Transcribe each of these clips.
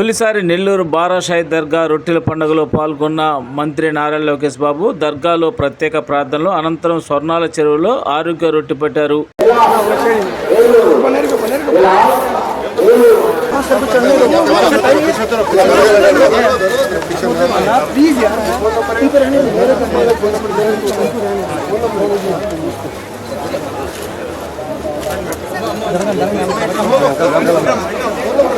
తొలిసారి నెల్లూరు బారాషాయి దర్గా రొట్టెల పండుగలో పాల్గొన్న మంత్రి నారా లోకేష్ బాబు దర్గాలో ప్రత్యేక ప్రార్థనలు అనంతరం స్వర్ణాల చెరువులో ఆరోగ్య రొట్టె పెట్టారు.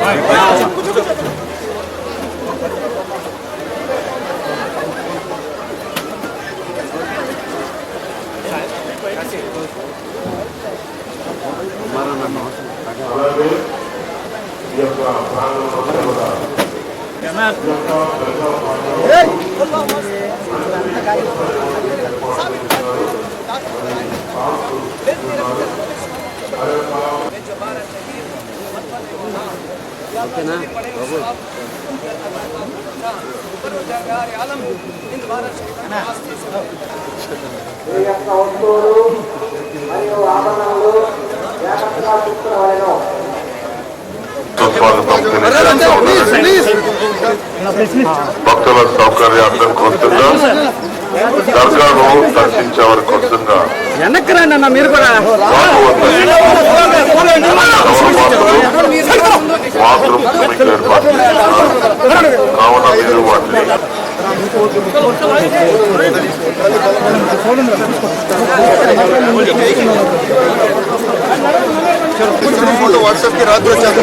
아, 이거야! ఈ యొక్క వస్తువులు మరియు ఆభరణాలు జాగ్రత్తగా చూసుకోవాలను సుస్వాగతం తెలియజేస్తున్నది భక్తుల సౌకర్యార్థం వారు దర్శించే వారి కోసంగా మీరు కూడా. మాతృ భూమికి ఏర్పాటు రాత్రి వచ్చారు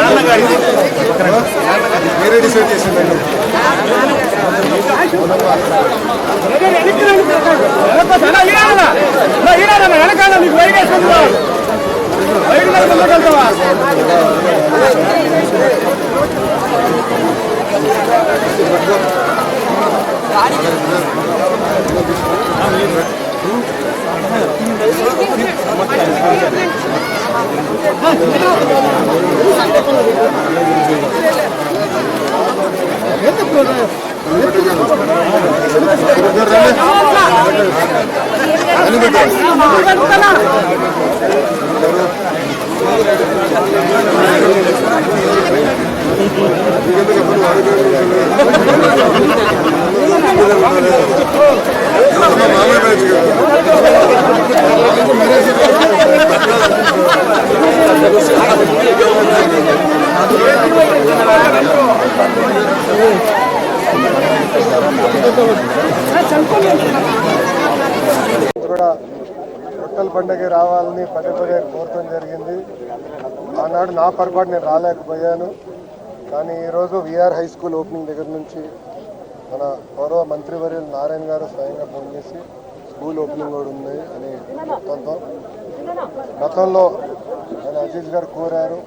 ఆరోగ్యానికి డిసైడ్ చేసింది వెనకాల మీకు వైగేసుకుంటున్నావు அனுமதி కూడా రొట్టెల పండుగ రావాలని పదే పదే కోరటం జరిగింది. ఆనాడు నా పొరపాటు నేను రాలేకపోయాను. కానీ ఈరోజు విఆర్ హై స్కూల్ ఓపెనింగ్ దగ్గర నుంచి మన గౌరవ మంత్రివర్యులు నారాయణ గారు స్వయంగా ఫోన్ చేసి స్కూల్ ఓపెనింగ్ కూడా ఉంది అని మొత్తంతో. గతంలో ఆయన అజీజ్ గారు కోరారు.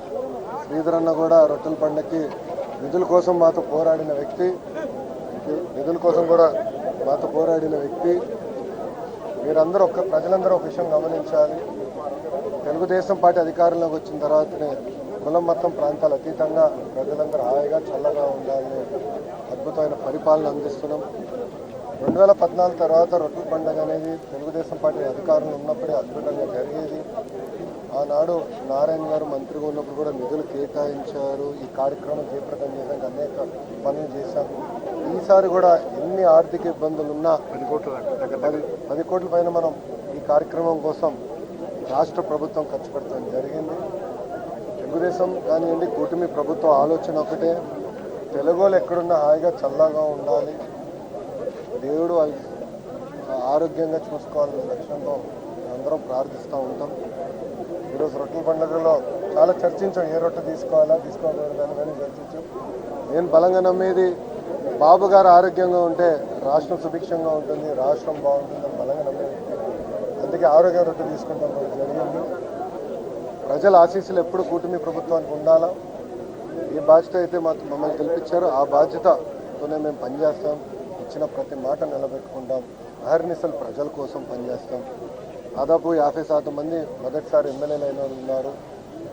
శ్రీధర్ అన్న కూడా రొట్టెల పండక్కి నిధుల కోసం మాతో పోరాడిన వ్యక్తి. నిధుల కోసం కూడా మాతో పోరాడిన వ్యక్తి. మీరందరూ ఒక ప్రజలందరూ ఒక విషయం గమనించాలి. తెలుగుదేశం పార్టీ అధికారంలోకి వచ్చిన తర్వాతనే కులం మొత్తం ప్రాంతాలు అతీతంగా ప్రజలందరూ హాయిగా చల్లగా ఉండాలని అద్భుతమైన పరిపాలన అందిస్తున్నాం. రెండు వేల పద్నాలుగు తర్వాత రొట్టెల పండుగ అనేది తెలుగుదేశం పార్టీ అధికారంలో ఉన్నప్పుడే అద్భుతంగా జరిగేది. ఆనాడు నారాయణ గారు మంత్రిగా ఉన్నప్పుడు కూడా నిధులు కేటాయించారు. ఈ కార్యక్రమం జయప్రదం చేయడానికి అనేక పనులు చేశాము ఈసారి కూడా ఎన్ని ఆర్థిక ఇబ్బందులు ఉన్నా పది కోట్ల పది పది కోట్ల పైన మనం ఈ కార్యక్రమం కోసం రాష్ట్ర ప్రభుత్వం ఖర్చు పెట్టడం జరిగింది. తెలుగుదేశం కానివ్వండి కూటమి ప్రభుత్వం ఆలోచన ఒకటే. తెలుగులో ఎక్కడున్నా హాయిగా చల్లగా ఉండాలి. దేవుడు ఆరోగ్యంగా చూసుకోవాలనే లక్ష్యంతో అందరం ప్రార్థిస్తూ ఉంటాం. ఈరోజు రొట్టెల పండుగలో చాలా చర్చించాం ఏ రొట్టె తీసుకోవాలా తీసుకోకూడదని కానీ చర్చించాం. నేను బలంగా నమ్మేది బాబు గారు ఆరోగ్యంగా ఉంటే రాష్ట్రం సుభిక్షంగా ఉంటుంది రాష్ట్రం బాగుంటుందని బలంగా నమ్మేది అందుకే ఆరోగ్య రొట్టె తీసుకుంటాం జరిగింది. ప్రజల ఆశీస్సులు ఎప్పుడు కూటమి ప్రభుత్వానికి ఉండాలా? ఏ బాధ్యత అయితే మాకు మమ్మల్ని గెలిపించారో. ఆ బాధ్యతతోనే మేము పనిచేస్తాం. ఇచ్చిన ప్రతి మాట నిలబెట్టుకుంటాం. అహర్నిశలు ప్రజల కోసం పనిచేస్తాం. దాదాపు యాభై శాతం మంది మొదటిసారి ఎమ్మెల్యేలు అయిన ఉన్నారు.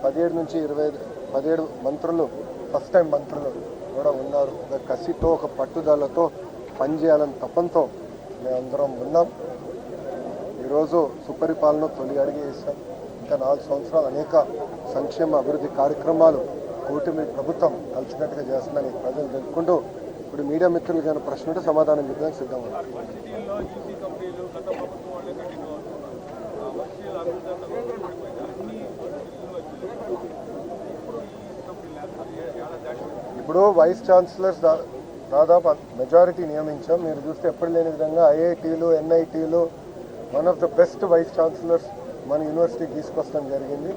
పదిహేడు నుంచి ఇరవై పదిహేడు మంత్రులు ఫస్ట్ టైం మంత్రులు. కూడా ఉన్నారు. ఒక కసితో ఒక పట్టుదలతో పనిచేయాలని తపంతో మేమందరం ఉన్నాం. ఈరోజు సుపరిపాలన తొలి అడిగి వేసాం ఇంకా నాలుగు సంవత్సరాలు అనేక సంక్షేమ అభివృద్ధి కార్యక్రమాలు కూటమి ప్రభుత్వం కలిసినట్టుగా చేస్తుందని ప్రజలు తెలుపుకుంటూ ఇప్పుడు మీడియా మిత్రులు కానీ ప్రశ్న ఉంటే సమాధానం చెప్పడానికి సిద్ధంగా ఉన్నాం. ఇప్పుడు వైస్ ఛాన్సలర్స్ దా- దాదాపు మెజారిటీ నియమించాం. మీరు చూస్తే ఎప్పుడు లేని విధంగా ఐఐటీలు ఎన్ఐటీలు one of the best vice chancellors మన యూనివర్సిటీకి తీసుకొస్తాం జరిగింది.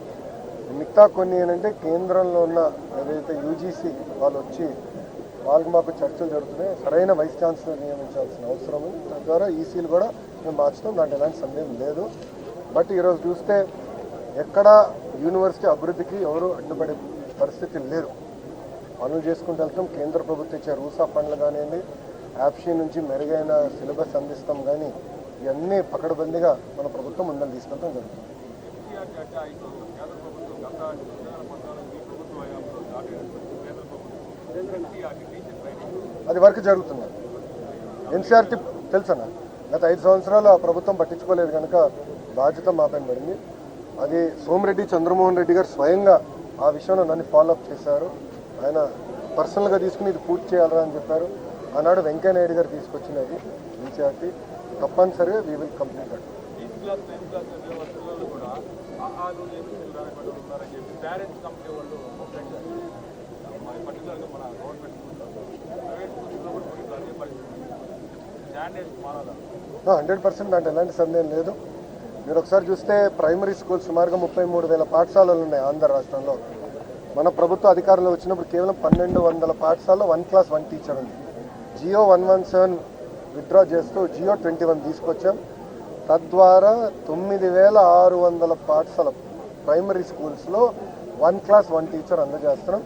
మిగతా కొన్ని ఏంటంటే కేంద్రంలో ఉన్న ఏదైతే యూజీసీ వాళ్ళు వచ్చి వాళ్ళకి మాకు చర్చలు జరుగుతున్నాయి. సరైన వైస్ ఛాన్సలర్ నియమించాల్సిన అవసరం ఉంది. తద్వారా ఈసీలు కూడా మేము మార్చుతాం. దాంట్లో ఎలాంటి సందేహం లేదు. బట్ ఈరోజు చూస్తే ఎక్కడ యూనివర్సిటీ అభివృద్ధికి ఎవరు అడ్డుపడే పరిస్థితి లేరు పనులు చేసుకుంటూ వెళ్తాం. కేంద్ర ప్రభుత్వం ఇచ్చే రూసా ఫండ్లు కానివ్వండి యాప్షీ నుంచి మెరుగైన సిలబస్ అందిస్తాం కానీ ఇవన్నీ పకడబందీగా మన ప్రభుత్వం ముందని తీసుకెళ్తాం జరుగుతుంది. అది వర్క్ జరుగుతుంది. ఎన్సీఆర్టీ తెలుసన్నా గత ఐదు సంవత్సరాలు ఆ ప్రభుత్వం పట్టించుకోలేదు కనుక బాధ్యత మాపైన పడింది. అది సోమిరెడ్డి చంద్రమోహన్ రెడ్డి గారు స్వయంగా ఆ విషయంలో నన్ను ఫాలోఅప్ చేశారు. ఆయన పర్సనల్గా తీసుకుని ఇది పూర్తి చేయాలరా అని చెప్పారు. ఆనాడు వెంకయ్య నాయుడు గారు తీసుకొచ్చినది ఎన్సీఆర్టీ తప్పనిసరిగా we will complete that hundred percent దాంట్లో ఎలాంటి సందేహం లేదు. మీరు ఒకసారి చూస్తే ప్రైమరీ స్కూల్ సుమారుగా ముప్పై మూడు వేల పాఠశాలలు ఉన్నాయి ఆంధ్ర రాష్ట్రంలో. మన ప్రభుత్వ అధికారంలో వచ్చినప్పుడు కేవలం పన్నెండు వందల పాఠశాలలో వన్ క్లాస్ వన్ టీచర్ ఉంది. Jio one one seven withdraw చేస్తూ జియో ట్వంటీ వన్ తీసుకొచ్చాం. తద్వారా తొమ్మిది వేల ఆరు వందల పాఠశాల ప్రైమరీ స్కూల్స్లో వన్ క్లాస్ వన్ టీచర్ అందజేస్తున్నాం.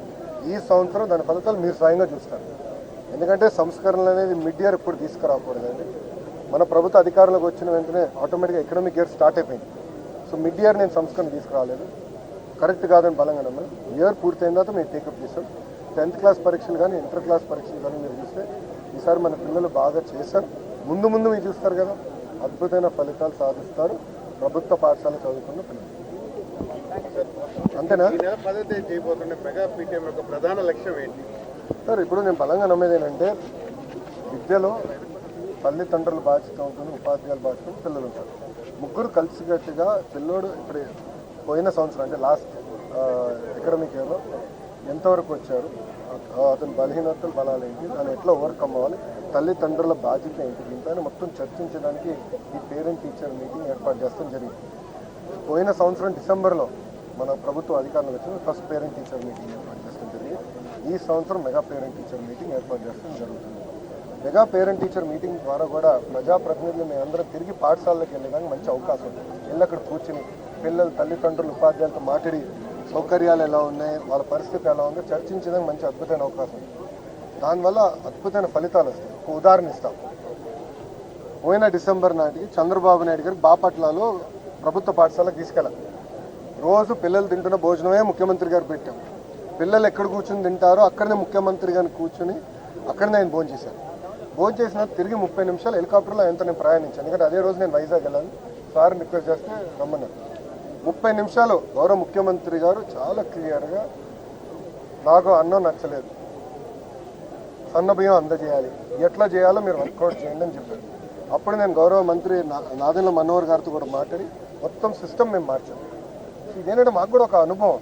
ఈ సంవత్సరం దాని ఫలితాలు మీరు స్వయంగా చూస్తారు. ఎందుకంటే సంస్కరణలు అనేది మిడ్ ఇయర్ ఇప్పుడు తీసుకురాకూడదండి. మన ప్రభుత్వ అధికారంలోకి వచ్చిన వెంటనే ఆటోమేటిక్గా ఎకనామిక్ ఇయర్ స్టార్ట్ అయిపోయింది. సో మిడ్ ఇయర్ నేను సంస్కరణ తీసుకురాలేదు. కరెక్ట్ కాదని బలంగా నమ్మాను ఇయర్ పూర్తయిన తర్వాత మేము టేకప్ చేసాం టెన్త్ క్లాస్ పరీక్షలు కానీ ఇంటర్ క్లాస్ పరీక్షలు కానీ మీరు చూస్తే ఈసారి మన పిల్లలు బాగా చేశారు. ముందు ముందు మీరు చూస్తారు కదా అద్భుతమైన ఫలితాలు సాధిస్తారు ప్రభుత్వ పాఠశాల చదువుకున్న పిల్లలు. అంతేనా? చేయబోతున్న మెగా పీటీఎం యొక్క ప్రధాన లక్ష్యం ఏంటి? సార్ ఇప్పుడు నేను బలంగా నమ్మేది ఏంటంటే విద్యలో తల్లిదండ్రుల బాధ్యత ఉంటుంది ఉపాధ్యాయుల బాధ్యత పిల్లలు ఉంటారు. ముగ్గురు కలిసికట్టుగా పిల్లోడు ఇప్పుడు పోయిన సంవత్సరం అంటే లాస్ట్ ఎకడమిక్ ఇయర్లో ఎంతవరకు వచ్చారు? అతని బలహీనతలు బలాలు ఏంటి? దాన్ని ఎట్లా ఓవర్కమ్ అవ్వాలి? తల్లిదండ్రుల బాధ్యత ఏంటి? దీంతో మొత్తం చర్చించడానికి ఈ పేరెంట్ టీచర్ మీటింగ్ ఏర్పాటు చేస్తాం జరిగింది. పోయిన సంవత్సరం డిసెంబర్లో మన ప్రభుత్వ అధికారంలో వచ్చిన ఫస్ట్ పేరెంట్ టీచర్ మీటింగ్ ఏర్పాటు చేస్తాం జరిగింది. ఈ సంవత్సరం మెగా పేరెంట్ టీచర్ మీటింగ్ ఏర్పాటు చేస్తాం జరుగుతుంది. మెగా పేరెంట్ టీచర్ మీటింగ్ ద్వారా కూడా ప్రజాప్రతినిధులు మేము అందరం తిరిగి పాఠశాలలకు వెళ్ళడానికి మంచి అవకాశం ఉంది. వెళ్ళి అక్కడ కూర్చుని పిల్లలు తల్లిదండ్రులు ఉపాధ్యాయులతో మాట్లాడి సౌకర్యాలు ఎలా ఉన్నాయి వాళ్ళ పరిస్థితి ఎలా ఉందో చర్చించడానికి మంచి అద్భుతమైన అవకాశం ఉంది. దానివల్ల అద్భుతమైన ఫలితాలు వస్తాయి. ఒక ఉదాహరణ ఇస్తాం. పోయిన డిసెంబర్ నాటికి చంద్రబాబు నాయుడు గారు బాపట్లలో ప్రభుత్వ పాఠశాలకు తీసుకెళ్ళాలి రోజు పిల్లలు తింటున్న భోజనమే ముఖ్యమంత్రి గారు పెట్టాం పిల్లలు ఎక్కడ కూర్చుని తింటారో అక్కడనే ముఖ్యమంత్రి గారిని కూర్చుని అక్కడనే ఆయన భోజనం చేశారు భోజనం చేసిన తిరిగి ముప్పై నిమిషాలు హెలికాప్టర్లో ఆయనతో నేను ప్రయాణించాను. ఎందుకంటే అదే రోజు నేను వైజాగ్ వెళ్ళాను సార్ రిక్వెస్ట్ చేస్తే రమ్మన్నారు. ముప్పై నిమిషాలు గౌరవ ముఖ్యమంత్రి గారు చాలా క్లియర్గా నాకు అన్నం నచ్చలేదు. సన్న బియ్యం అందజేయాలి. ఎట్లా చేయాలో మీరు వర్కౌట్ చేయండి అని చెప్పారు. అప్పుడు నేను గౌరవ మంత్రి నా- మనోహర్ గారితో కూడా మాట్లాడి మొత్తం సిస్టమ్ మేము మార్చాము ఇదేంటంటే మాకు కూడా ఒక అనుభవం.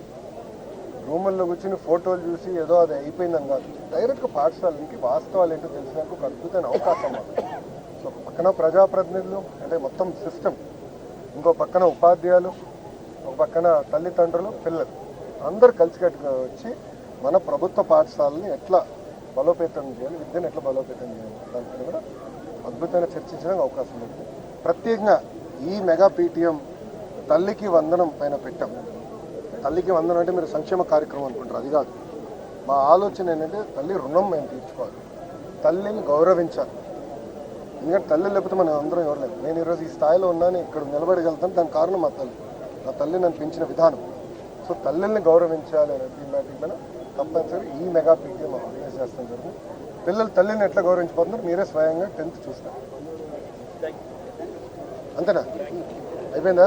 రూముల్లో కూర్చుని ఫోటోలు చూసి ఏదో అది అయిపోయిందని కాదు. డైరెక్ట్గా పాఠశాలకి వాస్తవాలు ఏంటో తెలిసినాక ఒక అద్భుతమైన అవకాశం సో ఒక పక్కన ప్రజాప్రతినిధులు అంటే మొత్తం సిస్టమ్ ఇంకో పక్కన ఉపాధ్యాయులు ఒక పక్కన తల్లిదండ్రులు పిల్లలు. అందరు కలిసికట్టుగా వచ్చి మన ప్రభుత్వ పాఠశాలని ఎట్లా బలోపేతం చేయాలి విద్యను ఎట్లా బలోపేతం చేయాలి దానిపైన కూడా అద్భుతమైన చర్చించడానికి అవకాశం ఉంది. ప్రత్యేకంగా ఈ మెగా పీటీఎం తల్లికి వందనం పైన పెట్టాం. తల్లికి వందనం అంటే మీరు సంక్షేమ కార్యక్రమం అనుకుంటారు అది కాదు. మా ఆలోచన ఏంటంటే తల్లి రుణం మేము తీర్చుకోవాలి. తల్లిని గౌరవించాలి. ఎందుకంటే తల్లి లేకపోతే మనం అందరం ఎవరు లేదు నేను ఈరోజు ఈ స్థాయిలో ఉన్నాను ఇక్కడ నిలబడగలుగుతాను దానికి కారణం మా తల్లి. నా తల్లి నన్ను పెంచిన విధానం. సో తల్లిని గౌరవించాలి అనే థీమాటిక్ మీద తప్పనిసరి ఈ మెగా పీటీఎం ఆర్గనైజ్ చేస్తాం జరిగింది పిల్లలు తల్లిని ఎట్లా గౌరవించిపోతున్నారు మీరే స్వయంగా టెన్త్ చూస్తారు. అంతేనా? అయిపోయిందా?